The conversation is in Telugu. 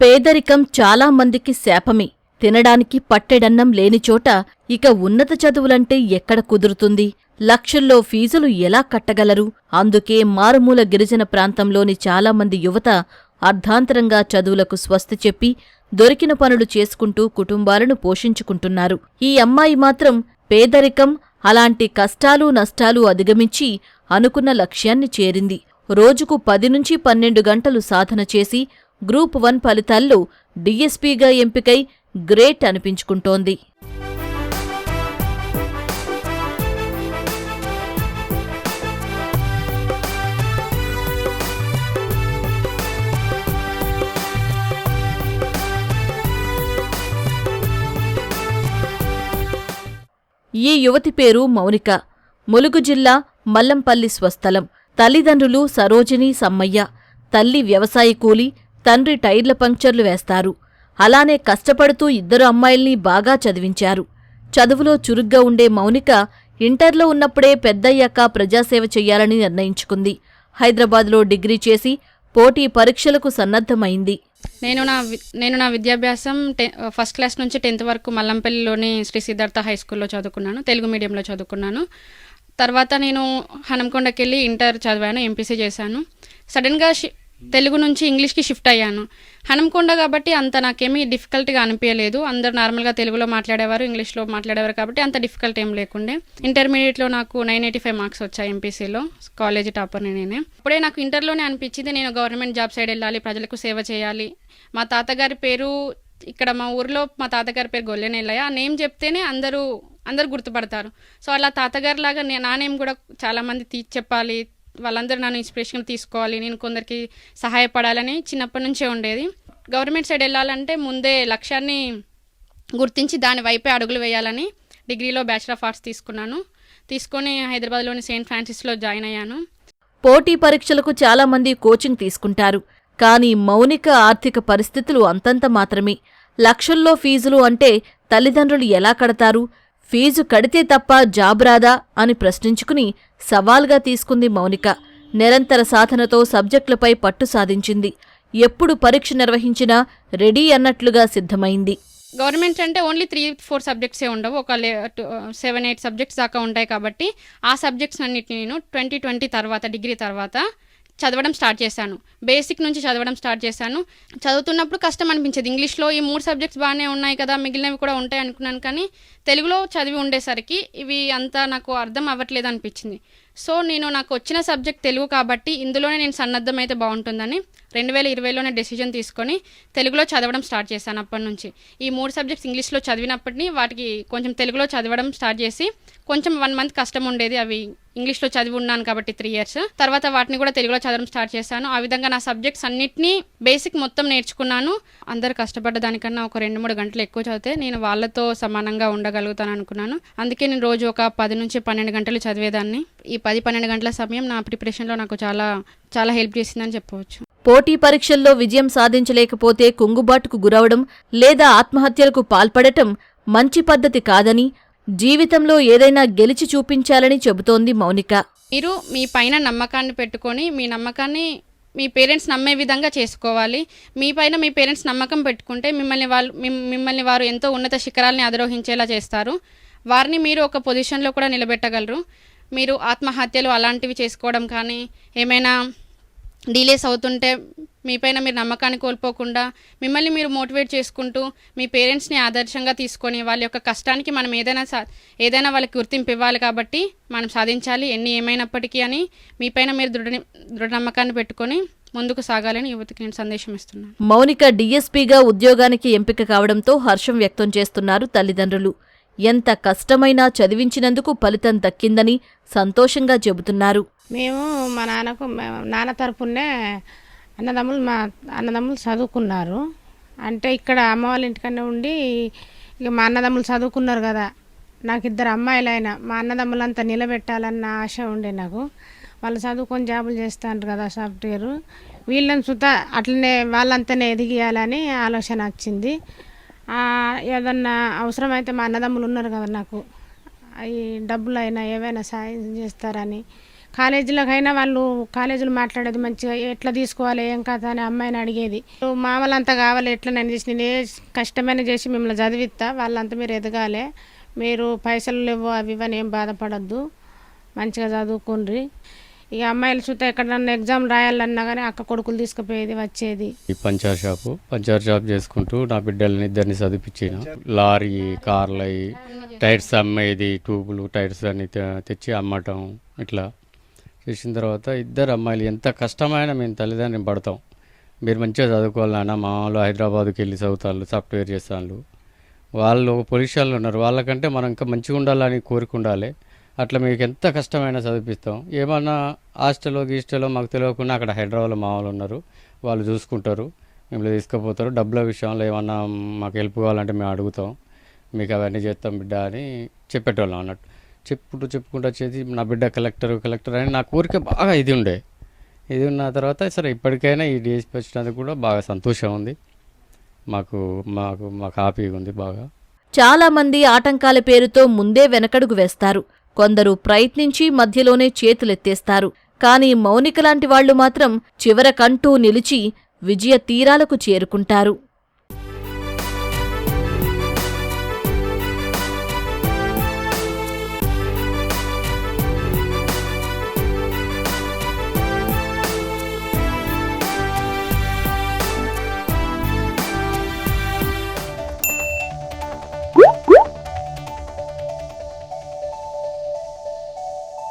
పేదరికం చాలామందికి శాపమే. తినడానికి పట్టెడన్నం లేనిచోట ఇక ఉన్నత చదువులంటే ఎక్కడ కుదురుతుంది? లక్షల్లో ఫీజులు ఎలా కట్టగలరు? అందుకే మారుమూల గిరిజన ప్రాంతంలోని చాలామంది యువత అర్ధాంతరంగా చదువులకు స్వస్తి చెప్పి దొరికిన పనులు చేసుకుంటూ కుటుంబాలను పోషించుకుంటున్నారు. ఈ అమ్మాయి మాత్రం పేదరికం అలాంటి కష్టాలు నష్టాలు అధిగమించి అనుకున్న లక్ష్యాన్ని చేరింది. రోజుకు పది నుంచి పన్నెండు గంటలు సాధన చేసి గ్రూప్ వన్ ఫలితాల్లో డీఎస్పీగా ఎంపికై గ్రేట్ అనిపించుకుంటోంది. ఈ యువతి పేరు మౌనిక. ములుగు జిల్లా మల్లంపల్లి స్వస్థలం. తల్లిదండ్రులు సరోజిని సమ్మయ్య. తల్లి వ్యవసాయ కూలి తండ్రి టైర్ల పంక్చర్లు వేస్తారు. అలానే కష్టపడుతూ ఇద్దరు అమ్మాయిల్ని బాగా చదివించారు. చదువులో చురుగ్గా ఉండే మౌనిక ఇంటర్లో ఉన్నప్పుడే పెద్దయ్యాక ప్రజాసేవ చెయ్యాలని నిర్ణయించుకుంది. హైదరాబాద్లో డిగ్రీ చేసి పోటీ పరీక్షలకు సన్నద్ధమైంది. నేను నా నేను నా విద్యాభ్యాసం టె ఫస్ట్ క్లాస్ నుంచి టెన్త్ వరకు మల్లంపల్లిలోని శ్రీ సిద్ధార్థ హై స్కూల్లో చదువుకున్నాను. తెలుగు మీడియంలో చదువుకున్నాను. తర్వాత నేను హనంకొండకి వెళ్ళి ఇంటర్ చదివాను ఎంపీసీ చేశాను. సడన్గా తెలుగు నుంచి ఇంగ్లీష్కి షిఫ్ట్ అయ్యాను. హనంకొండ కాబట్టి అంత నాకేమీ డిఫికల్ట్గా అనిపించలేదు అందరు నార్మల్గా తెలుగులో మాట్లాడేవారు ఇంగ్లీష్లో మాట్లాడేవారు కాబట్టి అంత డిఫికల్ట్ ఏం లేకుండే. ఇంటర్మీడియట్లో నాకు నైన్ ఎయిటీ ఫైవ్ మార్క్స్ వచ్చాయి ఎంపీసీలో కాలేజీ టాపర్ నేనే. అప్పుడే నాకు ఇంటర్లోనే అనిపించింది నేను గవర్నమెంట్ జాబ్ సైడ్ వెళ్ళాలి ప్రజలకు సేవ చేయాలి. మా తాతగారి పేరు ఇక్కడ మా ఊర్లో మా తాతగారి పేరు గొల్లెనెల్లయ్య. ఆ నేమ్ చెప్తేనే అందరూ అందరు గుర్తుపడతారు. సో అలా తాతగారి లాగా నా నేమ్ కూడా చాలామంది తీ చెప్పాలి వాళ్ళందరూ నన్ను ఇన్స్పిరేషన్ తీసుకోవాలి నేను కొందరికి సహాయపడాలని చిన్నప్పటి నుంచే ఉండేది. గవర్నమెంట్ సైడ్ వెళ్ళాలంటే ముందే లక్ష్యాన్ని గుర్తించి దాని వైపే అడుగులు వేయాలని డిగ్రీలో బ్యాచిలర్ ఆఫ్ ఆర్ట్స్ తీసుకున్నాను. తీసుకొని హైదరాబాద్లోని సెయింట్ ఫ్రాన్సిస్లో జాయిన్ అయ్యాను. పోటీ పరీక్షలకు చాలామంది కోచింగ్ తీసుకుంటారు. కానీ మౌనిక ఆర్థిక పరిస్థితులు అంతంత మాత్రమే. లక్షల్లో ఫీజులు అంటే తల్లిదండ్రులు ఎలా కడతారు? ఫీజు కడితే తప్ప జాబ్ రాదా అని ప్రశ్నించుకుని సవాల్గా తీసుకుంది మౌనిక. నిరంతర సాధనతో సబ్జెక్టులపై పట్టు సాధించింది. ఎప్పుడు పరీక్ష నిర్వహించినా రెడీ అన్నట్లుగా సిద్ధమైంది. గవర్నమెంట్ అంటే ఓన్లీ త్రీ ఫోర్ సబ్జెక్ట్సే ఉండవు. ఒక సెవెన్ ఎయిట్ సబ్జెక్ట్స్ దాకా ఉంటాయి కాబట్టి ఆ సబ్జెక్ట్స్ అన్నిటిని నేను ట్వంటీ ట్వంటీ తర్వాత డిగ్రీ తర్వాత చదవడం స్టార్ట్ చేశాను. బేసిక్ నుంచి చదవడం స్టార్ట్ చేశాను. చదువుతున్నప్పుడు కష్టం అనిపించేది. ఇంగ్లీష్లో ఈ మూడు సబ్జెక్ట్స్ బాగానే ఉన్నాయి కదా మిగిలినవి కూడా ఉంటాయి అనుకున్నాను కానీ తెలుగులో చదివి ఉండేసరికి ఇవి అంతా నాకు అర్థం అవ్వట్లేదు అనిపించింది. సో నేను నాకు వచ్చిన సబ్జెక్ట్ తెలుగు కాబట్టి ఇందులోనే నేను సన్నద్ధం అయితే బాగుంటుందని రెండు వేల ఇరవైలోనే డెసిజన్ తీసుకొని తెలుగులో చదవడం స్టార్ట్ చేశాను అప్పటి నుంచి. ఈ మూడు సబ్జెక్ట్స్ ఇంగ్లీష్లో చదివినప్పటినీ వాటికి కొంచెం తెలుగులో చదవడం స్టార్ట్ చేసి కొంచెం వన్ మంత్ కష్టం ఉండేది అవి ఇంగ్లీష్లో చదివి ఉన్నాను కాబట్టి త్రీ ఇయర్స్ తర్వాత వాటిని కూడా తెలుగులో చదవడం స్టార్ట్ చేశాను. ఆ విధంగా నా సబ్జెక్ట్స్ అన్నిటినీ బేసిక్ మొత్తం నేర్చుకున్నాను. అందరు కష్టపడ్డ దానికన్నా ఒక రెండు మూడు గంటలు ఎక్కువ చదివితే నేను వాళ్ళతో సమానంగా ఉండగలుగుతాను అనుకున్నాను. అందుకే నేను రోజు ఒక పది నుంచి పన్నెండు గంటలు చదివేదాన్ని. ఈ పది పన్నెండు గంటల సమయం నా ప్రిపరేషన్లో నాకు చాలా చాలా హెల్ప్ చేసిందని చెప్పవచ్చు. పోటీ పరీక్షల్లో విజయం సాధించలేకపోతే కుంగుబాటుకు గురవడం లేదా ఆత్మహత్యలకు పాల్పడటం మంచి పద్ధతి కాదని జీవితంలో ఏదైనా గెలిచి చూపించాలని చెబుతోంది మౌనిక. మీరు మీ పైన నమ్మకాన్ని పెట్టుకొని మీ నమ్మకాన్ని మీ పేరెంట్స్ నమ్మే విధంగా చేసుకోవాలి. మీ పైన మీ పేరెంట్స్ నమ్మకం పెట్టుకుంటే మిమ్మల్ని వాళ్ళు మిమ్మల్ని వారు ఎంతో ఉన్నత శిఖరాల్ని అధిరోహించేలా చేస్తారు. వారిని మీరు ఒక పొజిషన్లో కూడా నిలబెట్టగలరు. మీరు ఆత్మహత్యలు అలాంటివి చేసుకోవడం కానీ ఏమైనా డీలేస్ అవుతుంటే మీపైన మీరు నమ్మకాన్ని కోల్పోకుండా మిమ్మల్ని మీరు మోటివేట్ చేసుకుంటూ మీ పేరెంట్స్ని ఆదర్శంగా తీసుకొని వాళ్ళ యొక్క కష్టానికి మనం ఏదైనా సా ఏదైనా వాళ్ళకి గుర్తింపు ఇవ్వాలి కాబట్టి మనం సాధించాలి. ఎన్ని ఏమైనప్పటికీ అని మీపైన మీరు దృఢ దృఢ నమ్మకాన్ని పెట్టుకొని ముందుకు సాగాలని యువతికి నేను సందేశం ఇస్తున్నాను. మౌనిక డీఎస్పీగా ఉద్యోగానికి ఎంపిక కావడంతో హర్షం వ్యక్తం చేస్తున్నారు తల్లిదండ్రులు. ఎంత కష్టమైనా చదివించినందుకు ఫలితం దక్కిందని సంతోషంగా చెబుతున్నారు. మేము మా నాన్నకు నాన్న తరపునే అన్నదమ్ములు మా అన్నదమ్ములు చదువుకున్నారు. అంటే ఇక్కడ అమ్మ వాళ్ళ ఇంటికనే ఉండి ఇక మా అన్నదమ్ములు చదువుకున్నారు కదా. నాకు ఇద్దరు అమ్మాయిలు అయినా మా అన్నదమ్ములంతా నిలబెట్టాలన్న ఆశ ఉండే నాకు. వాళ్ళు చదువుకొని జాబులు చేస్తారు కదా సాఫ్ట్వేర్. వీళ్ళని సుత అట్లనే వాళ్ళంతనే ఎదిగియాలని ఆలోచన వచ్చింది. ఏదన్నా అవసరమైతే మా అన్నదమ్ములు ఉన్నారు కదా నాకు. అవి డబ్బులు అయినా ఏవైనా సాయం చేస్తారని కాలేజీలోకైనా వాళ్ళు కాలేజీలు మాట్లాడేది మంచిగా ఎట్లా తీసుకోవాలి ఏం కథ అని అమ్మాయిని అడిగేది. మామలంతా కావాలి ఎట్లా నేను చేసి నేను ఏ కష్టమైన చేసి మిమ్మల్ని చదివిస్తా వాళ్ళంతా మీరు ఎదగాలి మీరు పైసలు లేవు అవి ఇవని ఏం బాధపడద్దు మంచిగా చదువుకుండ్రి. ఇక అమ్మాయిలు చూస్తే ఎక్కడన్నా ఎగ్జామ్ రాయాలన్నా కానీ అక్క కొడుకులు తీసుకుపోయేది వచ్చేది. ఈ పంచర్ షాపు పంచర్ షాప్ చేసుకుంటూ నా బిడ్డల్ని ఇద్దరిని చదివించిన లారీ కార్లు టైర్స్ అమ్మేది ట్యూబులు టైర్స్ అన్ని తెచ్చి అమ్మటం ఇట్లా. చేసిన తర్వాత ఇద్దరు అమ్మాయిలు ఎంత కష్టమైనా మేము తల్లిదండ్రులు పడతాం. మీరు మంచిగా చదువుకోవాలి నాన్న మా వాళ్ళు హైదరాబాద్కి వెళ్ళి చదువుతాళ్ళు సాఫ్ట్వేర్ చేస్తాను వాళ్ళు ఒక పొజిషన్లో ఉన్నారు. వాళ్ళకంటే మనం ఇంకా మంచిగా ఉండాలని కోరిక ఉండాలి. అట్లా మీకు ఎంత కష్టమైనా చదివిస్తాం ఏమన్నా హాస్టల్లో గీస్టల్లో మాకు తెలియకుండా అక్కడ హైదరాబాద్లో మా వాళ్ళు ఉన్నారు. వాళ్ళు చూసుకుంటారు. మిమ్మల్ని తీసుకుపోతారు. డబ్బుల విషయంలో ఏమన్నా మాకు హెల్ప్ కావాలంటే మేము అడుగుతాం. మీకు అవన్నీ చేస్తాం బిడ్డ అని చెప్పేటోళ్ళం అన్నట్టు. చెప్పుకుంటూ చెప్పుకుంటూ వచ్చేది నా బిడ్డ కలెక్టర్ కలెక్టర్ అని నా కోరిక బాగా ఇది ఉండే. ఇది ఉన్న తర్వాత సరే ఇప్పటికైనా ఈ డిఎస్పీ వచ్చినందుకు కూడా బాగా సంతోషం ఉంది. మాకు మాకు మాకు హ్యాపీగా ఉంది బాగా. చాలామంది ఆటంకాల పేరుతో ముందే వెనకడుగు వేస్తారు. కొందరు ప్రయత్నించి మధ్యలోనే చేతులెత్తేస్తారు. కానీ మౌనిక లాంటి వాళ్ళు మాత్రం చివరకంటూ నిలిచి విజయ తీరాలకు చేరుకుంటారు.